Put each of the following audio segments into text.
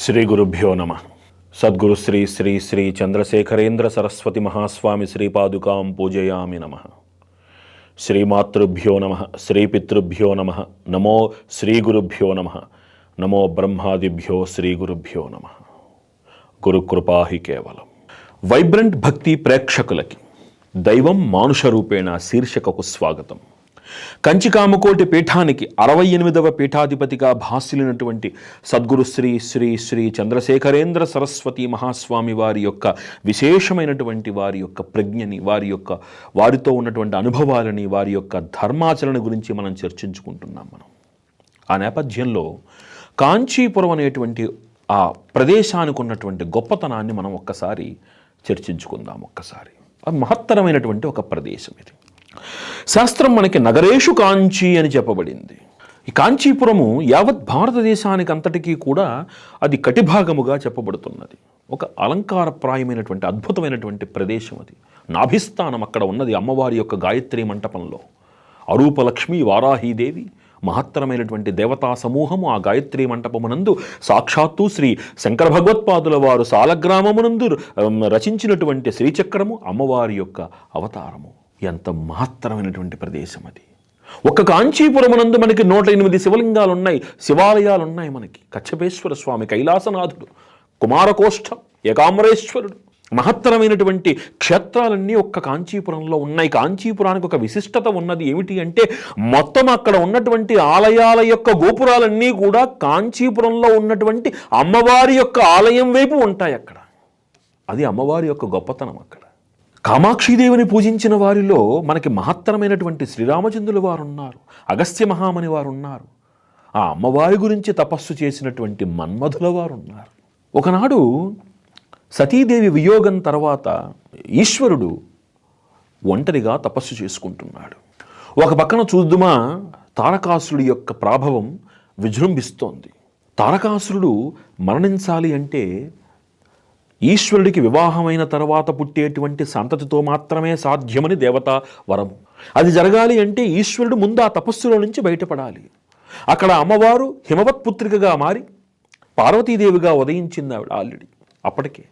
శ్రీ గురుభ్యో నమ. సద్గురు శ్రీ శ్రీ శ్రీ చంద్రశేఖరేంద్ర సరస్వతి మహాస్వామి శ్రీపాదుకాం పూజయామి నమ. శ్రీమాతృభ్యో నమ శ్రీపితృభ్యో నమ నమో శ్రీ గురుభ్యో నమ నమో బ్రహ్మాదిభ్యో శ్రీ గురుభ్యో నమ. గురుకృపాహి కేవలం. వైబ్రెంట్ భక్తి ప్రేక్షకులకి దైవం మానుష రూపేణ శీర్షికకు స్వాగతం. కంచికామకోటి పీఠానికి అరవై ఎనిమిదవ పీఠాధిపతిగా భాసిలినటువంటి సద్గురు శ్రీ శ్రీ శ్రీ చంద్రశేఖరేంద్ర సరస్వతి మహాస్వామి వారి యొక్క విశేషమైనటువంటి వారి యొక్క ప్రజ్ఞని వారి యొక్క వారితో ఉన్నటువంటి అనుభవాలని వారి యొక్క ధర్మాచరణ గురించి మనం చర్చించుకుంటున్నాం మనం. ఆ నేపథ్యంలో కాంచీపురం అనేటువంటి ఆ ప్రదేశానికి ఉన్నటువంటి గొప్పతనాన్ని మనం ఒక్కసారి చర్చించుకుందాం ఒక్కసారి. మహత్తరమైనటువంటి ఒక ప్రదేశం ఇది. శాస్త్రం మనకి నగరేషు కాంచీ అని చెప్పబడింది. ఈ కాంచీపురము యావత్ భారతదేశానికి అంతటికీ కూడా అది కటిభాగముగా చెప్పబడుతున్నది. ఒక అలంకారప్రాయమైనటువంటి అద్భుతమైనటువంటి ప్రదేశం అది. నాభిస్థానం అక్కడ ఉన్నది అమ్మవారి యొక్క గాయత్రి మంటపంలో. అరూపలక్ష్మి వారాహీదేవి మహత్తరమైనటువంటి దేవతా సమూహము ఆ గాయత్రి మంటపమునందు సాక్షాత్తు శ్రీ శంకర భగవత్పాదుల వారు సాలగ్రామమునందు రచించినటువంటి శ్రీచక్రము అమ్మవారి యొక్క అవతారము. ఎంత మహత్తరమైనటువంటి ప్రదేశం అది. ఒక్క కాంచీపురమునందు మనకి నూట ఎనిమిది శివలింగాలు ఉన్నాయి శివాలయాలు ఉన్నాయి మనకి. కచ్చపేశ్వర స్వామి కైలాసనాథుడు కుమారకోష్టం ఏకాంబరేశ్వరుడు మహత్తరమైనటువంటి క్షేత్రాలన్నీ ఒక్క కాంచీపురంలో ఉన్నాయి. కాంచీపురానికి ఒక విశిష్టత ఉన్నది ఏమిటి అంటే మొత్తం అక్కడ ఉన్నటువంటి ఆలయాల యొక్క గోపురాలన్నీ కూడా కాంచీపురంలో ఉన్నటువంటి అమ్మవారి యొక్క ఆలయం వైపు ఉంటాయి అక్కడ. అది అమ్మవారి యొక్క గొప్పతనం అక్కడ. కామాక్షీదేవిని పూజించిన వారిలో మనకి మహత్తరమైనటువంటి శ్రీరామచంద్రుల వారు ఉన్నారు అగస్త్య మహామణి వారు ఉన్నారు ఆ అమ్మవారి గురించి తపస్సు చేసినటువంటి మన్మధుల వారు ఉన్నారు ఒకనాడు సతీదేవి వియోగం తర్వాత ఈశ్వరుడు ఒంటరిగా తపస్సు చేసుకుంటున్నాడు. ఒక పక్కన చూద్దుమా తారకాసురుడి యొక్క ప్రాభవం విజృంభిస్తోంది. తారకాసురుడు మరణించాలి అంటే ఈశ్వరుడికి వివాహమైన తర్వాత పుట్టేటువంటి సంతతితో మాత్రమే సాధ్యమని దేవతా వరము అది జరగాలి అంటే ఈశ్వరుడు ముందు ఆ తపస్సులో నుంచి బయటపడాలి. అక్కడ అమ్మవారు హిమవత్ పుత్రికగా మారి పార్వతీదేవిగా ఉదయించింది ఆవిడ ఆల్రెడీ. అప్పటికే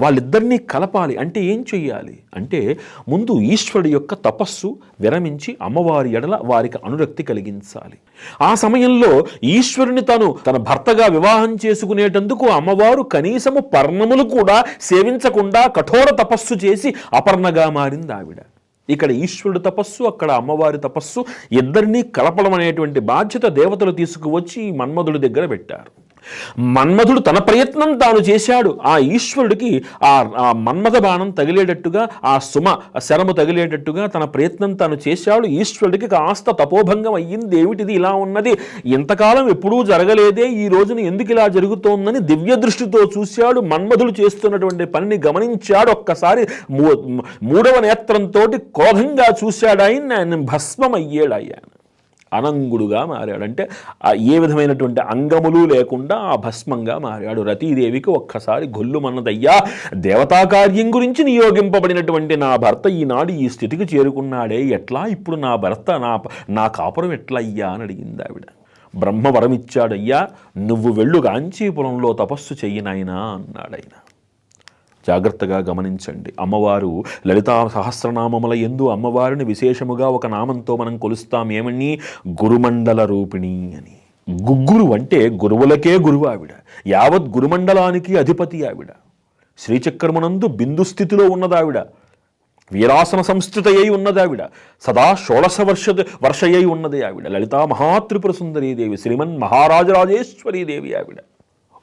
వాళ్ళిద్దరినీ కలపాలి. అంటే ఏం చెయ్యాలి? అంటే ముందు ఈశ్వరుడి యొక్క తపస్సు విరమించి అమ్మవారి ఎడల వారికి అనురక్తి కలిగించాలి. ఆ సమయంలో ఈశ్వరుని తను తన భర్తగా వివాహం చేసుకునేటందుకు అమ్మవారు కనీసము పర్ణములు కూడా సేవించకుండా కఠోర తపస్సు చేసి అపర్ణగా మారింది ఆవిడ. ఇక్కడ ఈశ్వరుడు తపస్సు అక్కడ అమ్మవారి తపస్సు ఇద్దరినీ కలపడం అనేటువంటి బాధ్యత దేవతలు తీసుకువచ్చి మన్మధుడి దగ్గర పెట్టారు. మన్మధుడు తన ప్రయత్నం తాను చేశాడు. ఆ ఈశ్వరుడికి ఆ ఆ మన్మథ బాణం తగిలేటట్టుగా ఆ సుమ శరము తగిలేటట్టుగా తన ప్రయత్నం తాను చేశాడు. ఈశ్వరుడికి కాస్త తపోభంగం అయ్యింది. ఏమిటిది? ఇలా ఉన్నది. ఇంతకాలం ఎప్పుడూ జరగలేదే. ఈ రోజున ఎందుకు ఇలా జరుగుతోందని దివ్య దృష్టితో చూశాడు. మన్మధుడు చేస్తున్నటువంటి పనిని గమనించాడు. ఒక్కసారి మూ- మూడవ నేత్రంతో క్రోధంగా చూశాడు. ఆయన ఆయన భస్మం అయ్యాడు ఆయన. అనంగుడుగా మారాడు. అంటే ఏ విధమైనటువంటి అంగములు లేకుండా ఆ భస్మంగా మారాడు. రతీదేవికి ఒక్కసారి గొల్లుమన్నదయ్యా దేవతా కార్యం గురించి నియోగింపబడినటువంటి నా భర్త ఈనాడు ఈ స్థితికి చేరుకున్నాడే. ఎట్లా? ఇప్పుడు నా భర్త నా నా కాపురం ఎట్లా అయ్యా అని అడిగింది ఆవిడ. బ్రహ్మ వరమిచ్చాడయ్యా నువ్వు వెళ్ళు కాంచీపురంలో తపస్సు చెయ్యినాయనా అన్నాడైనా జాగ్రత్తగా గమనించండి. అమ్మవారు లలితా సహస్రనామముల ఎందు అమ్మవారిని విశేషముగా ఒక నామంతో మనం కొలుస్తాం. ఏమని? గురుమండల రూపిణి అని. గుగ్గురు అంటే గురువులకే గురువు ఆవిడ. యావత్ గురుమండలానికి అధిపతి ఆవిడ. శ్రీచక్రమునందు బిందు స్థితిలో ఉన్నదావిడ. వీరాసన సంస్థిత అయి సదా షోడశ వర్ష వర్షయ్యి ఉన్నది ఆవిడ. లలితా మహాత్రిపుర సుందరీదేవి శ్రీమన్ మహారాజరాజేశ్వరీదేవి ఆవిడ.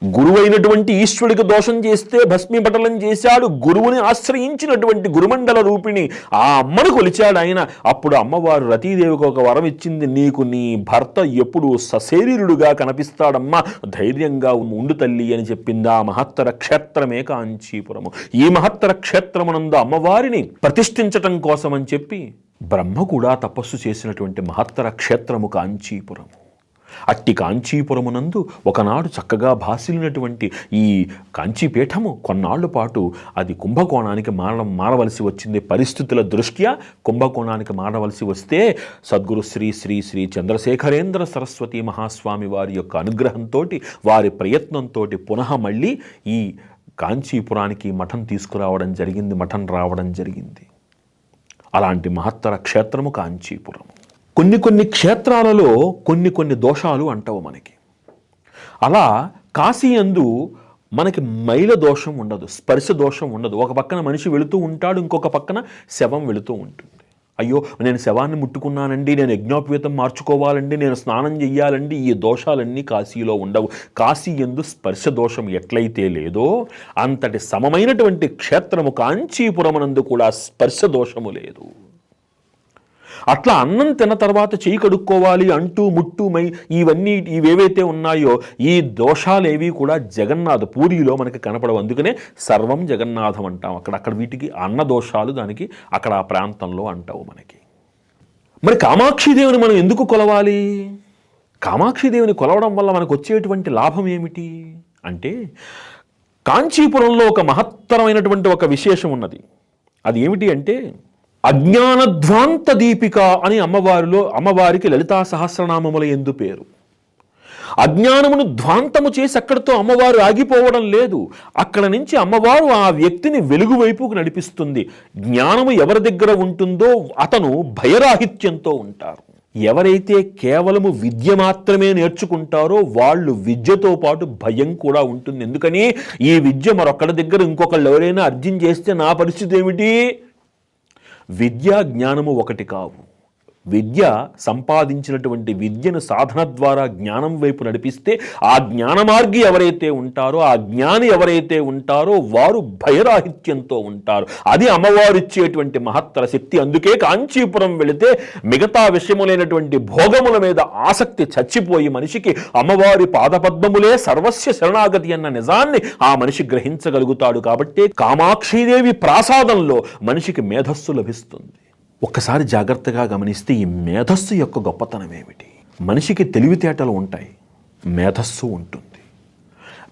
గురువైనటువంటి ఈశ్వరుడికి దోషం చేస్తే భస్మీపటలం చేశాడు గురువుని ఆశ్రయించినటువంటి గురుమండల రూపిణి ఆ అమ్మను కొలిచాడు ఆయన. అప్పుడు అమ్మవారు రతీదేవికి ఒక వరం ఇచ్చింది నీకు నీ భర్త ఎప్పుడు సశరీరుడుగా కనిపిస్తాడమ్మా ధైర్యంగా ఉండు తల్లి అని చెప్పింది ఆ మహత్తర క్షేత్రమే కాంచీపురము. ఈ మహత్తర క్షేత్రమునందు అమ్మవారిని ప్రతిష్ఠించటం కోసమని చెప్పి బ్రహ్మ కూడా తపస్సు చేసినటువంటి మహత్తర క్షేత్రము కాంచీపురము. అట్టి కాంచీపురమునందు ఒకనాడు చక్కగా భాసిల్లినటువంటి ఈ కాంచీపీఠము కొన్నాళ్ళ పాటు అది కుంభకోణానికి మారడం మారవలసి వచ్చింది. పరిస్థితుల దృష్ట్యా కుంభకోణానికి మారవలసి వస్తే సద్గురు శ్రీ శ్రీ శ్రీ చంద్రశేఖరేంద్ర సరస్వతి మహాస్వామి వారి యొక్క అనుగ్రహంతో వారి ప్రయత్నంతో పునః మళ్ళీ ఈ కాంచీపురానికి మఠం తీసుకురావడం జరిగింది మఠం రావడం జరిగింది. అలాంటి మహత్తర క్షేత్రము కాంచీపురం కొన్ని కొన్ని క్షేత్రాలలో కొన్ని కొన్ని దోషాలు అంటావు మనకి. అలా కాశీయందు మనకి మైల దోషం ఉండదు స్పర్శ దోషం ఉండదు. ఒక పక్కన మనిషి వెళుతూ ఉంటాడు ఇంకొక పక్కన శవం వెళుతూ ఉంటుంది. అయ్యో నేను శవాన్ని ముట్టుకున్నానండి నేను యజ్ఞోపేతం మార్చుకోవాలండి నేను స్నానం చెయ్యాలండి ఈ దోషాలన్నీ కాశీలో ఉండవు. కాశీ ఎందు స్పర్శ దోషం ఎట్లయితే లేదో అంతటి సమమైనటువంటి క్షేత్రము కాంచీపురమునందు కూడా స్పర్శ దోషము లేదు. అట్లా అన్నం తిన్న తర్వాత చేయి కడుక్కోవాలి అంటూ ముట్టు మై ఇవన్నీ ఇవేవైతే ఉన్నాయో ఈ దోషాలేవి కూడా జగన్నాథ పూరిలో మనకి కనపడవు. అందుకనే సర్వం జగన్నాథం అంటాం. అక్కడ అక్కడ వీటికి అన్న దోషాలు దానికి అక్కడ ఆ ప్రాంతంలో అంటావు మనకి. మరి కామాక్షిదేవిని మనం ఎందుకు కొలవాలి? కామాక్షిదేవిని కొలవడం వల్ల మనకు వచ్చేటువంటి లాభం ఏమిటి? అంటే కాంచీపురంలో ఒక మహత్తరమైనటువంటి ఒక విశేషం ఉన్నది. అది ఏమిటి అంటే అజ్ఞానధ్వాంత దీపిక అని అమ్మవారిలో అమ్మవారికి లలితా సహస్రనామముల ఎందు పేరు. అజ్ఞానమును ధ్వాంతము చేసి అక్కడితో అమ్మవారు ఆగిపోవడం లేదు. అక్కడ నుంచి అమ్మవారు ఆ వ్యక్తిని వెలుగు వైపుకు నడిపిస్తుంది. జ్ఞానము ఎవరి దగ్గర ఉంటుందో అతను భయరాహిత్యంతో ఉంటారు. ఎవరైతే కేవలము విద్య మాత్రమే నేర్చుకుంటారో వాళ్ళు విద్యతో పాటు భయం కూడా ఉంటుంది. ఎందుకని? ఈ విద్య మరొక్కడి దగ్గర ఇంకొకళ్ళు ఎవరైనా అర్జం చేస్తే నా పరిస్థితి ఏమిటి? విద్యా జ్ఞానము ఒకటి కావు. విద్య సంపాదించినటువంటి విద్యను సాధన ద్వారా జ్ఞానం వైపు నడిపిస్తే ఆ జ్ఞాన మార్గి ఎవరైతే ఉంటారో ఆ జ్ఞాని ఎవరైతే ఉంటారో వారు భయరాహిత్యంతో ఉంటారు. అది అమ్మవారిచ్చేటువంటి మహత్తర శక్తి. అందుకే కాంచీపురం వెళితే మిగతా విషయములైనటువంటి భోగముల మీద ఆసక్తి చచ్చిపోయి మనిషికి అమ్మవారి పాదపద్మములే సర్వస్య శరణాగతి అన్న నిజాన్ని ఆ మనిషి గ్రహించగలుగుతాడు. కాబట్టి కామాక్షీదేవి ప్రాసాదంలో మనిషికి మేధస్సు లభిస్తుంది. ఒక్కసారి జాగ్రత్తగా గమనిస్తే ఈ మేధస్సు యొక్క గొప్పతనం ఏమిటి? మనిషికి తెలివితేటలు ఉంటాయి మేధస్సు ఉంటుంది.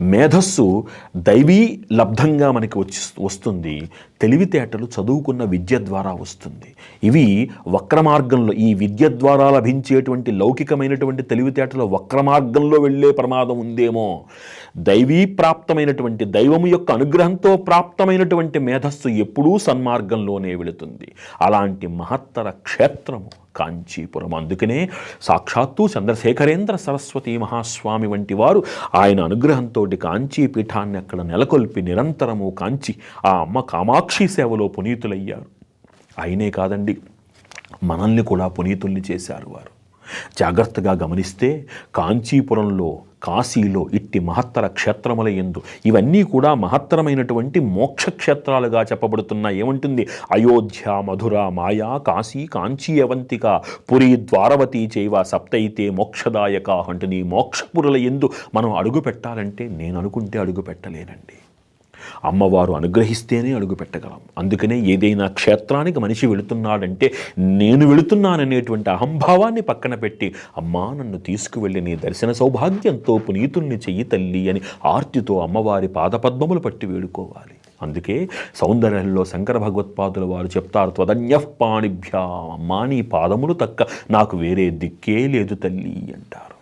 మేధస్సు దైవీ లబ్ధంగా మనకి వచ్చి వస్తుంది తెలివితేటలు చదువుకున్న విద్య ద్వారా వస్తుంది. ఇవి వక్రమార్గంలో ఈ విద్య ద్వారా లభించేటువంటి లౌకికమైనటువంటి తెలివితేటలు వక్రమార్గంలో వెళ్ళే ప్రమాదం ఉందేమో? దైవీ ప్రాప్తమైనటువంటి దైవము యొక్క అనుగ్రహంతో ప్రాప్తమైనటువంటి మేధస్సు ఎప్పుడూ సన్మార్గంలోనే వెళుతుంది. అలాంటి మహత్తర క్షేత్రము కాంచీపురం. అందుకనే సాక్షాత్తు చంద్రశేఖరేంద్ర సరస్వతి మహాస్వామి వంటి వారు ఆయన అనుగ్రహంతో కాంచీ పీఠాన్ని అక్కడ నెలకొల్పి నిరంతరము కాంచి ఆ అమ్మ కామాక్షి సేవలో పునీతులయ్యారు. అయినే కాదండి మనల్ని కూడా పునీతుల్ని చేశారు వారు. జాగ్రత్తగా గమనిస్తే కాంచీపురంలో కాశీలో ఇట్టి మహత్తర క్షేత్రముల ఎందు ఇవన్నీ కూడా మహత్తరమైనటువంటి మోక్ష క్షేత్రాలుగా చెప్పబడుతున్నాయి. ఏముంటుంది? అయోధ్య మధుర మాయా కాశీ కాంచీ అవంతిక పురి ద్వారవతి చేవ సప్తైతే మోక్షదాయక అంటుంది ఈ మోక్షపురుల ఎందు మనం అడుగు పెట్టాలంటే నేను అనుకుంటే అడుగు పెట్టలేనండి అమ్మవారు అనుగ్రహిస్తేనే అడుగు పెట్టగలం అందుకనే ఏదైనా క్షేత్రానికి మనిషి వెళుతున్నాడంటే నేను వెళుతున్నాననేటువంటి అహంభావాన్ని పక్కన పెట్టి అమ్మా నన్ను తీసుకువెళ్ళి నీ దర్శన సౌభాగ్యంతో పునీతుల్ని చెయ్యి తల్లి అని ఆర్తితో అమ్మవారి పాదపద్మములు పట్టి వేడుకోవాలి. అందుకే సౌందర్యంలో శంకర భగవత్పాదుల వారు చెప్తారు త్వదన్యఃపాణిభ్యా అమ్మా నీ పాదములు తక్క నాకు వేరే దిక్కే లేదు తల్లి అంటారు.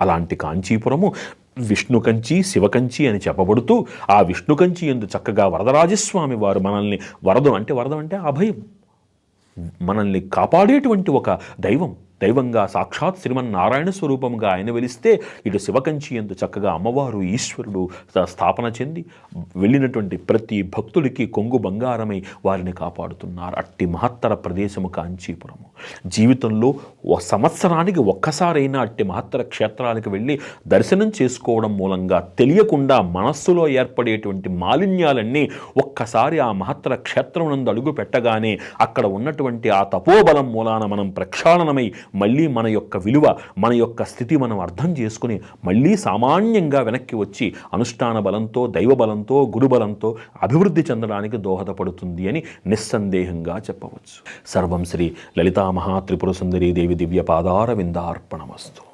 అలాంటి కాంచీపురము విష్ణు కంచి శివకంచి అని చెప్పబడుతూ ఆ విష్ణు కంచి ఎందు చక్కగా వరదరాజస్వామి వారు మనల్ని వరదం అంటే వరదం అంటే అభయం. మనల్ని కాపాడేటువంటి ఒక దైవం. దైవంగా సాక్షాత్ శ్రీమన్నారాయణ స్వరూపంగా ఆయన వెలిస్తే ఇటు శివకంచి ఎందు చక్కగా అమ్మవారు ఈశ్వరుడు స్థాపన చెంది వెళ్ళినటువంటి ప్రతి భక్తుడికి కొంగు బంగారమై వారిని కాపాడుతున్నారు. అట్టి మహత్తర ప్రదేశము కాంచీపురము. జీవితంలో ఓ సంవత్సరానికి ఒక్కసారైనా అట్టి మహత్తర క్షేత్రాలకు వెళ్ళి దర్శనం చేసుకోవడం మూలంగా తెలియకుండా మనస్సులో ఏర్పడేటువంటి మాలిన్యాలన్నీ ఒక్కసారి ఆ మహత్తర క్షేత్రం నందు అడుగు పెట్టగానే అక్కడ ఉన్నటువంటి ఆ తపోబలం మూలాన మనం ప్రక్షాళనమై మళ్ళీ మన యొక్క విలువ మన యొక్క స్థితి మనం అర్థం చేసుకుని మళ్ళీ సామాన్యంగా వెనక్కి వచ్చి అనుష్ఠాన బలంతో దైవ బలంతో అభివృద్ధి చెందడానికి దోహదపడుతుంది అని నిస్సందేహంగా చెప్పవచ్చు. సర్వం శ్రీ లలితా మహా త్రిపుర సుందరీ దేవి దివ్య పాదార విందార్పణమస్తు.